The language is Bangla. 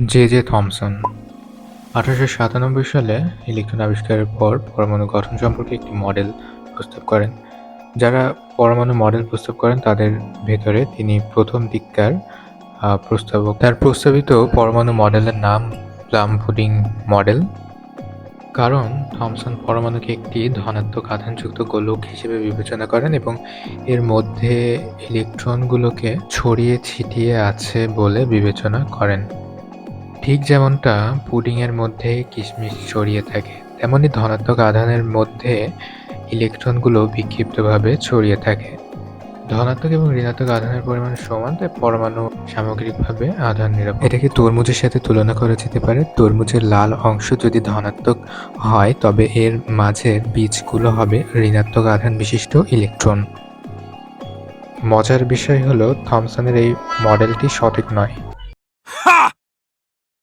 J J Thomson. আঠারোশো সাতানব্বই সালে ইলেকট্রন আবিষ্কারের পর পরমাণু গঠন সম্পর্কে একটি মডেল প্রস্তাব করেন। যারা পরমাণু মডেল প্রস্তাব করেন, তাদের ভেতরে তিনি প্রথম দিককার প্রস্তাবক। তার প্রস্তাবিত পরমাণু মডেলের নাম প্লাম পুডিং মডেল। কারণ থমসন পরমাণুকে একটি ধনাত্মক আধানযুক্ত গোলক হিসেবে বিবেচনা করেন এবং এর মধ্যে ইলেকট্রনগুলোকে ছড়িয়ে ছিটিয়ে আছে বলে বিবেচনা করেন। ঠিক যেমনটা পুডিংয়ের মধ্যে কিশমিশ ছড়িয়ে থাকে, তেমনি ধনাত্মক আধানের মধ্যে ইলেকট্রনগুলো বিক্ষিপ্তভাবে ছড়িয়ে থাকে। ধনাত্মক এবং ঋণাত্মক আধানের পরিমাণ সমান, তাই পরমাণু সামগ্রিকভাবে আধান নিরাপদ। এটাকে তরমুজের সাথে তুলনা করা যেতে পারে। তরমুজের লাল অংশ যদি ধনাত্মক হয়, তবে এর মাঝের বীজগুলো হবে ঋণাত্মক আধান বিশিষ্ট ইলেকট্রন। মজার বিষয় হলো, থমসনের এই মডেলটি সঠিক নয়।